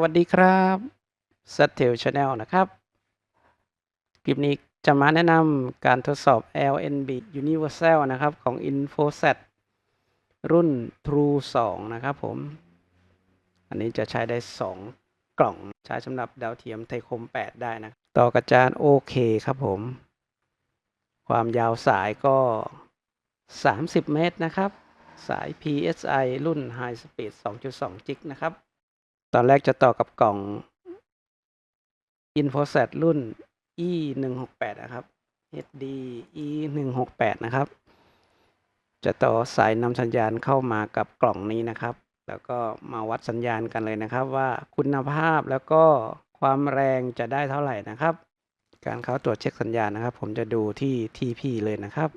วัสดีครับสเทลชาแนลนะครับ คลิปนี้จะมาแนะนำการทดสอบ LNB Universal นะครับ ของ InfoSat รุ่น True 2 นะครับผม อันนี้จะใช้ได้ 2 กล่อง ใช้สำหรับดาวเทียมไทยคม 8 ได้นะ ต่อกระจานโอเคครับผม ความยาวสายก็ 30 เมตรนะครับ สาย PSI รุ่น High Speed 2.2 จิกนะครับ อนแรกจะต่อกับกล่อง InfoSat รุ่น E 1 6 8นะครับ HD E 1 6 8นะครับ จะต่อสายนำสัญญาณเข้ามากับกล่องนี้นะครับ แล้วก็มาวัดสัญญาณกันเลยนะครับ ว่าคุณภาพแล้วก็ความแรงจะได้เท่าไหร่นะครับ การเข้าตรวจเช็คสัญญาณนะครับ ผมจะดูที่ TP เลยนะครับ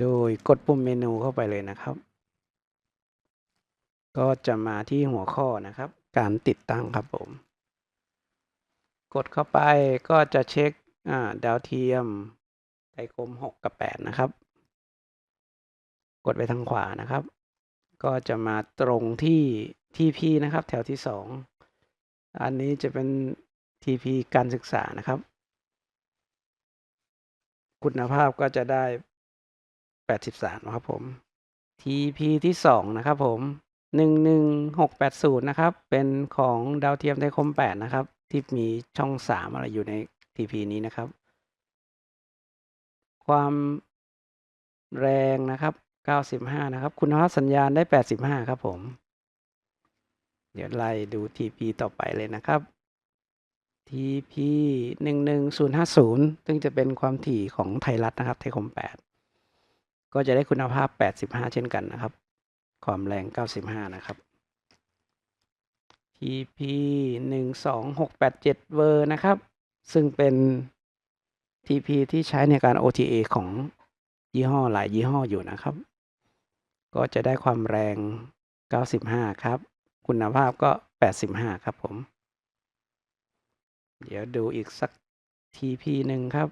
โดยกดปุ่มเมนูเข้าไปเลยนะครับ ก็จะมาที่หัวข้อนะครับ การติดตั้งครับผม กดเข้าไปก็จะเช็คาดาวเทียมไทยคม6 กับ 8 นะครับ กดไปทางขวานะครับ ก็จะมาตรงที่ TP นะครับ แถวที่ 2 อันนี้จะเป็น TP การศึกษานะครับ คุณภาพก็จะได้ 83 นะครับผม TP ที่ 2 นะครับผม 11680 นะครับ เป็นของดาวเทียมไทยคม 8 นะครับ ที่มีช่อง 3 อะไรอยู่ใน TP นี้นะครับ ความแรงนะครับ 95 นะครับ คุณภาพสัญญาณได้ 85 ครับผม เดี๋ยวไล่ดู TP ต่อไปเลยนะครับ TP 11050 ซึ่งจะเป็นความถี่ของไทยรัฐนะครับ ไทยคม 8 ก็จะได้คุณภาพ 85 เช่นกันนะครับ ความแรง 95 นะครับ TP 12687 เวอร์นะครับ ซึ่งเป็น TP ที่ใช้ในการ OTA ของยี่ห้อหลายยี่ห้ออยู่นะครับ ก็จะได้ความแรง 95 ครับ คุณภาพก็ 85 ครับผม เดี๋ยวดูอีกสัก TP หนึ่งครับ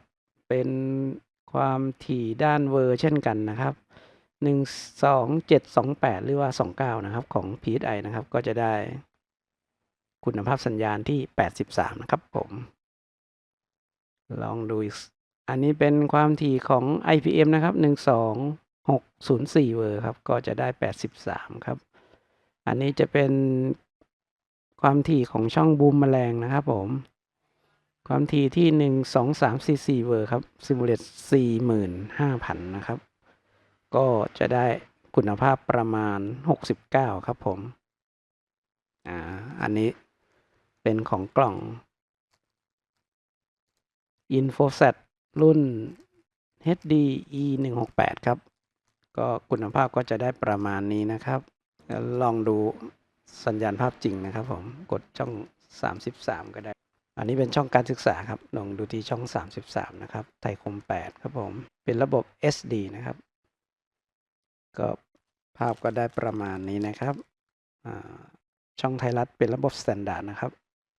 เป็นความถี่ด้านเวอร์เช่นกันนะครับ หนึ่งสองเจ็ดสองแปดหรือว่าสองเก้านะครับ ของ PSI นะครับ ก็จะได้คุณภาพสัญญาณที่แปดสิบสามนะครับผม ลองดูอีก อันนี้เป็นความถี่ของ IPM นะครับหนึ่งสองหกศูนย์สี่เวอร์ครับ ก็จะได้แปดสิบสามครับ อันนี้จะเป็นความถี่ของช่องบูมแมลงนะครับผม ความถี่ที่หนึ่งสองสามสี่สี่เวอร์ครับซิมูเลตสี่หมื่นห้าพันนะครับ ก็จะได้คุณภาพประมาณหกสิบเก้าครับผมอ่าอันนี้เป็นของกล่อง InfoSat รุ่น HD E 1 6 8ครับ ก็คุณภาพก็จะได้ประมาณนี้นะครับแล้วลองดูสัญญาณภาพจริงนะครับผม กดช่อง 33 ก็ได้ อันนี้เป็นช่องการศึกษาครับ ลองดูที่ช่อง 33 นะครับ ไทยคม 8 ครับผม เป็นระบบ SD นะครับ ก็ภาพก็ได้ประมาณนี้นะครับช่องไทยรัฐเป็นระบบ s แ a นดาร์ดนะครับ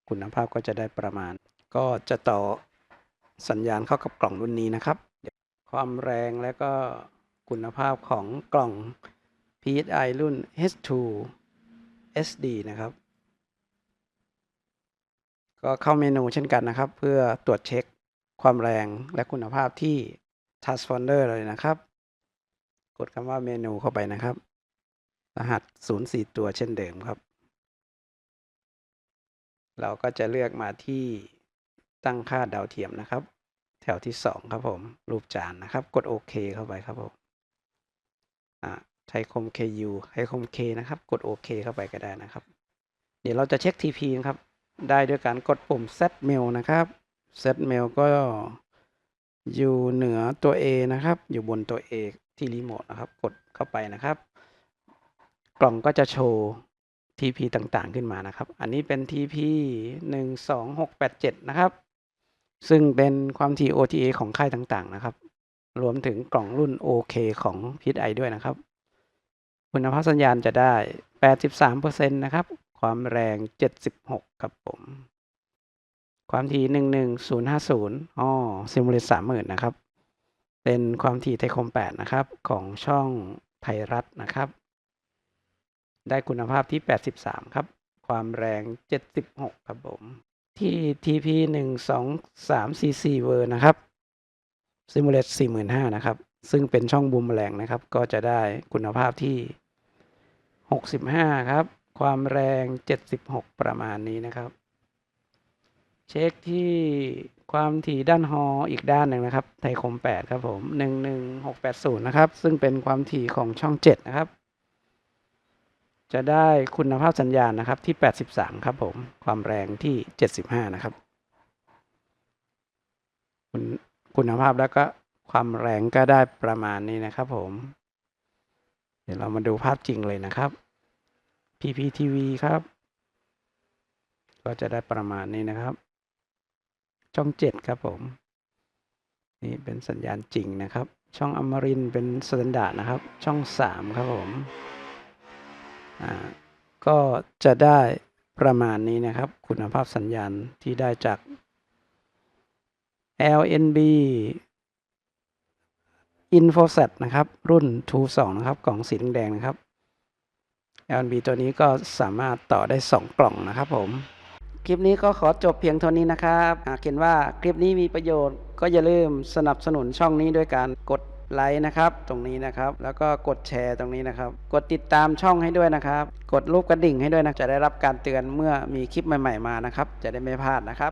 คุณภาพก็จะได้ประมาณ ก็จะต่อสัญญาณเข้ากับกล่องรุ่นนี้นะครับ ความแรงและก็คุณภาพของกล่อง PSI รุ่น H2 SD นะครับ ก็เข้าเมนูเช่นกันนะครับ เพื่อตรวจเช็คความแรงและคุณภาพที่ transponder เลยนะครับ กดคำว่าเมนูเข้าไปนะครับ รหัส 04 ตัวเช่นเดิมครับ เราก็จะเลือกมาที่ตั้งค่าดาวเทียมนะครับ แถวที่ 2 ครับผม รูปจานนะครับ กดโอเคเข้าไปครับผมอ่าไทยคม KU ไทยคม K นะครับ กดโอเคเข้าไปก็ได้นะครับ เดี๋ยวเราจะเช็ค TP นะครับ ได้ด้วยการกดปุ่ม set mail นะครับ set mail ก็อยู่เหนือตัว A นะครับ อยู่บนตัว A ที่รีโมทนะครับ กดเข้าไปนะครับ กล่องก็จะโชว์ TP ต่างๆ ขึ้นมานะครับ อันนี้เป็น TP 12687 นะครับ ซึ่งเป็นความถี่ OTA ของค่ายต่างๆ นะครับ รวมถึงกล่องรุ่น OK ของ PSI ด้วยนะครับ คุณภาพสัญญาณจะได้ 83%นะครับ ความแรง 76 ครับผม ความถี่ 11050อ๋อซิมูเลต30,000 นะครับ เป็นความถี่ไทยคม 8 นะครับ ของช่องไทยรัฐนะครับ ได้คุณภาพที่ 83 ครับ ความความแรง 76 ครับผม ที่ TP 1 2 3 4 4เวอร์นะครับ Simulate 45,000 นะครับ ซึ่งเป็นช่องบูมแมลงนะครับ ก็จะได้คุณภาพที่ 65 ครับ ความแรง 76 ประมาณนี้นะครับ เช็คที่ ความถี่ด้านฮออีกด้านหนึ่งนะครับ ไทยคม 8 ครับผม11680 นะครับ ซึ่งเป็นความถี่ของช่อง 7 นะครับ จะได้คุณภาพสัญญาณนะครับที่ 83 ครับผม ความแรงที่ 75 นะครับ คุณคุณภาพแล้วก็ความแรงก็ได้ประมาณนี้นะครับผม เดี๋ยวเรามาดูภาพจริงเลยนะครับ PPTV ครับ ก็จะได้ประมาณนี้นะครับ ช่อง7ครับผม นี่เป็นสัญญาณจริงนะครับ ช่องอมรินเป็นสแตนดาร์ดนะครับ ช่อง3ครับผม อ่า ก็จะได้ประมาณนี้นะครับ คุณภาพสัญญาณที่ได้จาก LNB Infosat นะครับ รุ่น2นะครับ กล่องสีแดงนะครับ LNB ตัวนี้ก็สามารถต่อได้ 2 กล่องนะครับผม คลิปนี้ก็ขอจบเพียงเท่านี้นะครับหากเห็นว่าคลิปนี้มีประโยชน์ ก็อย่าลืมสนับสนุนช่องนี้ด้วยการกดไลค์นะครับ ตรงนี้นะครับ แล้วก็กดแชร์ตรงนี้นะครับ กดติดตามช่องให้ด้วยนะครับ กดรูปกระดิ่งให้ด้วยนะ จะได้รับการเตือนเมื่อมีคลิปใหม่ ๆมานะครับ จะได้ไม่พลาดนะครับ